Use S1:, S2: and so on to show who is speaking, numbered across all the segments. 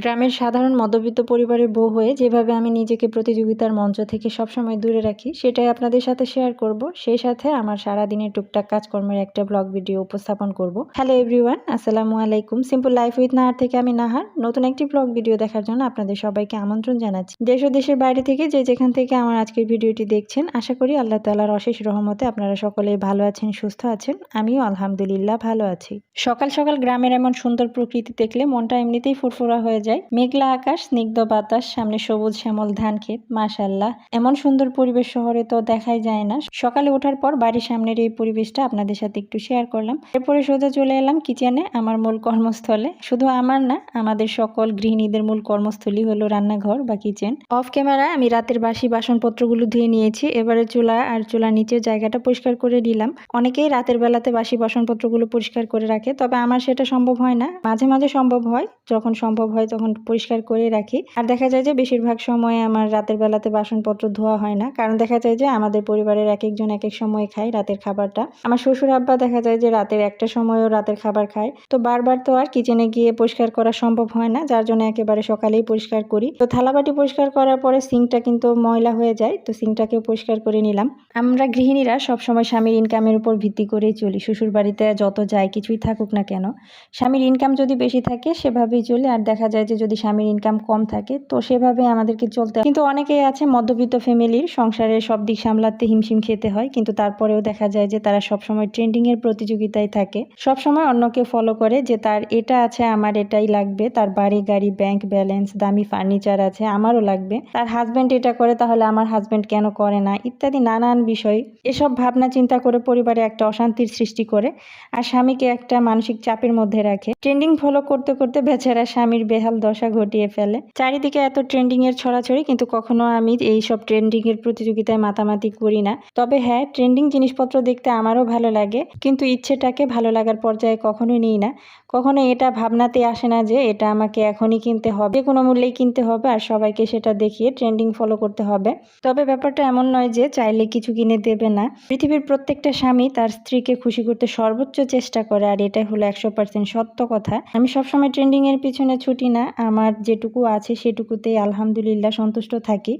S1: গ্রামের সাধারণ মধ্যবিত্ত পরিবারের বউ হয়ে যেভাবে আমি নিজেকে প্রতিযোগিতার মঞ্চ থেকে সবসময় দূরে রাখি, সেটাই আপনাদের সাথে শেয়ার করব। সেই সাথে আমার সারাদিনের টুকটাক কাজকর্মের একটা ব্লগ ভিডিও উপস্থাপন করব। হ্যালো এভরিওয়ান আসসালামু আলাইকুম। সিম্পল লাইফ উইথ নাহার থেকে আমি নাহার। নতুন একটি ব্লগ ভিডিও দেখার জন্য আপনাদের সবাইকে আমন্ত্রণ জানাচ্ছি। দেশ ও দেশের বাইরে থেকে যে যেখান থেকে আমার আজকের ভিডিওটি দেখছেন, আশা করি আল্লাহ তালার অশেষ রহমতে আপনারা সকলেই ভালো আছেন, সুস্থ আছেন। আমিও আলহামদুলিল্লাহ ভালো আছি। সকাল সকাল গ্রামের এমন সুন্দর প্রকৃতি দেখলে মনটা এমনিতেই ফুরফুরা হয়ে যায়। মেঘলা আকাশ, স্নিগ্ধ বাতাস, সামনে সবুজ শ্যামল ধান ক্ষেত, মাশাল্লাহ। এমন সুন্দর পরিবেশ শহরে তো দেখাই যায় না। সকালে ওঠার পর বাড়ির সামনের এই পরিবেশটা আপনাদের সাথে একটু শেয়ার করলাম। এরপরে সোজা চলে এলাম কিচেনে আমার মূল কর্মস্থলে। শুধু আমার না, আমাদের সকল গৃহিণীদের মূল কর্মস্থলী হলো রান্নাঘর বা কিচেন অফ ক্যামেরা আমি রাতের বাসি বাসনপত্রগুলো ধুয়ে নিয়েছি। এবারে চুলা আর চুলার নিচে জায়গাটা পরিষ্কার করে নিলাম। অনেকেই রাতের বেলাতে বাসি বাসনপত্রগুলো পরিষ্কার করে রাখে, তবে আমার সেটা সম্ভব হয় না। মাঝে মাঝে সম্ভব হয়, যখন সম্ভব হয় তখন পরিষ্কার করে রাখি। আর দেখা যায় যে বেশিরভাগ সময় আমার রাতের বেলাতে বাসনপত্র ধোয়া হয় না। কারণ দেখা যায় যে আমাদের পরিবারের এক একজন এক এক সময় খায় রাতের খাবারটা। আমার শ্বশুর আব্বা দেখা যায় যে রাতের একটা সময়ও রাতের খাবার খায়। তো বারবার তো আর কিচেনে গিয়ে পরিষ্কার করা সম্ভব হয় না। যার জন্য একেবারে সকালেই পরিষ্কার করি। তো থালাবাটি পরিষ্কার করার পরে সিঙ্কটা কিন্তু ময়লা হয়ে যায়। তো সিঙ্কটাকেও পরিষ্কার করে নিলাম। আমরা গৃহিণীরা সবসময় স্বামীর ইনকামের উপর ভিত্তি করেই চলি। শ্বশুর বাড়িতে যত যায় কিছুই থাকুক না কেন, স্বামীর ইনকাম যদি বেশি থাকে সেভাবেই চলে। আর দেখা যায় যে যদি স্বামীর ইনকাম কম থাকে, তো সেভাবে আমাদেরকে চলতে কিন্তু অনেকেই আছে মধ্যবিত্ত ফ্যামিলির সংসারের সব দিক সামলাতে হিমশিম খেতে হয়। কিন্তু তারপরেও দেখা যায় যে তারা সবসময় ট্রেন্ডিংয়ের প্রতিযোগিতায় থাকে। সবসময় অন্যকে ফলো করে যে তার এটা আছে, আমার এটাই লাগবে, তার বাড়ি, গাড়ি ব্যাংক ব্যালেন্স দামি ফার্নিচার আছে, আমারও লাগবে। তার হাজব্যান্ড এটা করে, তাহলে আমার হাজব্যান্ড কেন করে না? ইত্যাদি নানান বিষয়। এসব ভাবনা চিন্তা করে পরিবারে একটা অশান্তির সৃষ্টি করে। আর স্বামীকে একটা মানসিক চাপের মধ্যে রাখে। ট্রেন্ডিং ফলো করতে করতে বেচারা স্বামীর বেহাল দশা ঘটিয়ে ফেলে। চারিদিকে এত ট্রেন্ডিং এর ছড়াছড়ি, কিন্তু কখনো আমি এই সব ট্রেন্ডিং এর প্রতিযোগিতায় মাতামাতি করি না। তবে হ্যাঁ ট্রেন্ডিং জিনিসপত্র দেখতে আমারও ভালো লাগে, কিন্তু ইচ্ছেটাকে ভালো লাগার পর্যায়ে কখনোই নিই না। কখনো এটা ভাবনাতে আসে না যে এটা আমাকে এখনই কিনতে হবে। কোনো মূল্যেই কিনতে হবে আর সবাইকে সেটা দেখিয়ে ট্রেন্ডিং ফলো করতে হবে। তবে ব্যাপারটা এমন নয় যে চাইলে কিছু কিনে দেবে না। পৃথিবীর প্রত্যেকটা স্বামী তার স্ত্রীকে খুশি করতে সর্বোচ্চ চেষ্টা করে আর এটা হলো একশো পার্সেন্ট সত্য কথা। আমি সবসময় ট্রেন্ডিং এর পিছনে ছুটি না। আমার যেটুকু আছে সেটুকুতেই আলহামদুলিল্লাহ সন্তুষ্ট থাকি।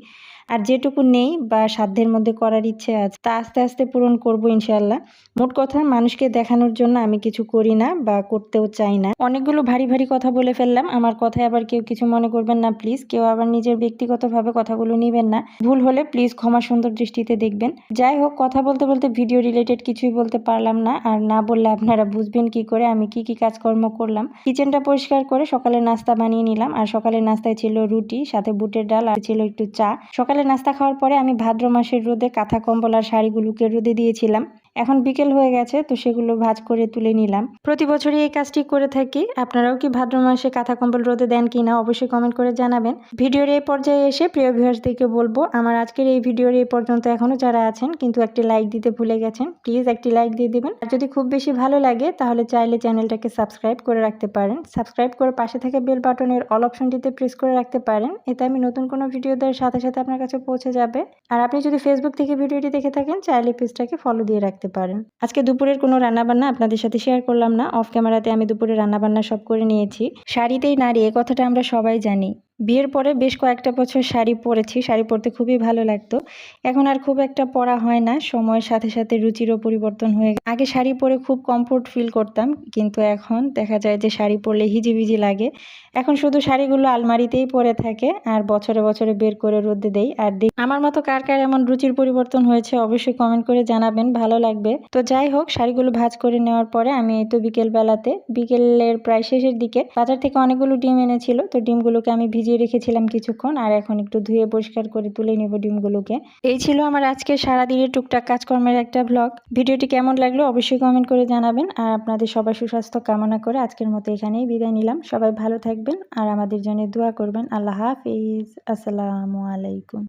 S1: আর যেটুকু নেই বা সাধ্যের মধ্যে করার ইচ্ছে আছে, তা আস্তে আস্তে পূরণ করব ইনশাল্লাহ মোট কথা, মানুষকে দেখানোর জন্য আমি কিছু করি না বা করতেও চাই না। অনেকগুলো ভারী ভারী কথা বলে ফেললাম, আমার কথায় আবার কেউ কিছু মনে করবেন না, প্লিজ। কেউ আবার নিজের ব্যক্তিগতভাবে কথাগুলো নেবেন না। ভুল হলে প্লিজ ক্ষমা সুন্দর দৃষ্টিতে দেখবেন। যাই হোক, কথা বলতে বলতে ভিডিও রিলেটেড কিছুই বলতে পারলাম না, আর না বললে আপনারা বুঝবেন কি করে আমি কি কি কাজকর্ম করলাম। কিচেনটা পরিষ্কার করে সকালে নাস্তা বানিয়ে নিলাম, আর সকালে নাস্তায় ছিল রুটি, সাথে বুটের ডাল, আর ছিল একটু চা। সকালে নাস্তা খাওয়ার পরে আমি ভাদ্র মাসের রোদে কাঁথা কম্বল আর শাড়িগুলোকে রোদে দিয়েছিলাম। এখন বিকেল হয়ে গেছে, তো সেগুলো ভাজ করে তুলে নিলাম। প্রতি বছরই এই কাজটি করে থাকি। আপনারাও কি ভাদ্র মাসে কাঁথা কম্বল রোদে দেন কি না অবশ্যই কমেন্ট করে জানাবেন। ভিডিওর এই পর্যায়ে এসে প্রিয় ভিউয়ার্সদেরকে বলব, আমার আজকের এই ভিডিওর এই পর্যন্ত এখনও যারা আছেন, কিন্তু একটি লাইক দিতে ভুলে গেছেন প্লিজ একটি লাইক দিয়ে দেবেন। আর যদি খুব বেশি ভালো লাগে, তাহলে চাইলে চ্যানেলটাকে সাবস্ক্রাইব করে রাখতে পারেন। সাবস্ক্রাইব করে পাশে থেকে বেল বাটনের অল অপশনটিতে প্রেস করে রাখতে পারেন। এতে আমি নতুন কোনো ভিডিও দেওয়ার সাথে সাথে আপনার কাছে পৌঁছে যাবে। আর আপনি যদি ফেসবুক থেকে ভিডিওটি দেখে থাকেন, চাইলে পেজটাকে ফলো দিয়ে রাখতে পারেন। আজকে দুপুরের কোনো রান্নাবান্না আপনাদের সাথে শেয়ার করলাম না। অফ ক্যামেরাতে আমি দুপুরে রান্নাবান্না সব করে নিয়েছি। শাড়িতেই নারী এ কথাটা আমরা সবাই জানি। বিয়ের পরে বেশ কয়েকটা বছর শাড়ি পরেছি, শাড়ি পরতে খুবই ভালো লাগতো। এখন আর খুব একটা পরা হয় না, সময়ের সাথে সাথে রুচিরও পরিবর্তন হয়ে আগে শাড়ি পরে খুব কমফোর্ট ফিল করতাম, কিন্তু এখন দেখা যায় যে শাড়ি পরলে হিজিবিজি লাগে। এখন শুধু শাড়িগুলো আলমারিতেই পরে থাকে, আর বছরে বছরে বের করে রোদে দেই। আর দেখ আমার মতো কার কার এমন রুচির পরিবর্তন হয়েছে অবশ্যই কমেন্ট করে জানাবেন, ভালো লাগবে। তো যাই হোক, শাড়িগুলো ভাজ করে নেওয়ার পরে আমি এই তো বিকেল বেলাতে বিকেলের প্রায় শেষের দিকে বাজার থেকে অনেকগুলো ডিম এনেছিল, তো ডিমগুলোকে আমি ভিজিয়ে রেখেছিলাম কিছুক্ষণ, আর এখন একটু ধুয়ে পরিষ্কার করে তুলে নেব ডিমগুলোকে। এই ছিল আমার আজকে সারাদিনের টুকটাক কাজকর্মের একটা ব্লগ ভিডিওটি কেমন লাগল অবশ্যই কমেন্ট করে জানাবেন, আর আপনাদের সবাই সুস্বাস্থ্য কামনা করে আজকের মতো এখানেই বিদায় নিলাম। সবাই ভালো থাকবেন, আর আমাদের জন্য দোয়া করবেন। আল্লাহ হাফিজ। আসসালামু আলাইকুম।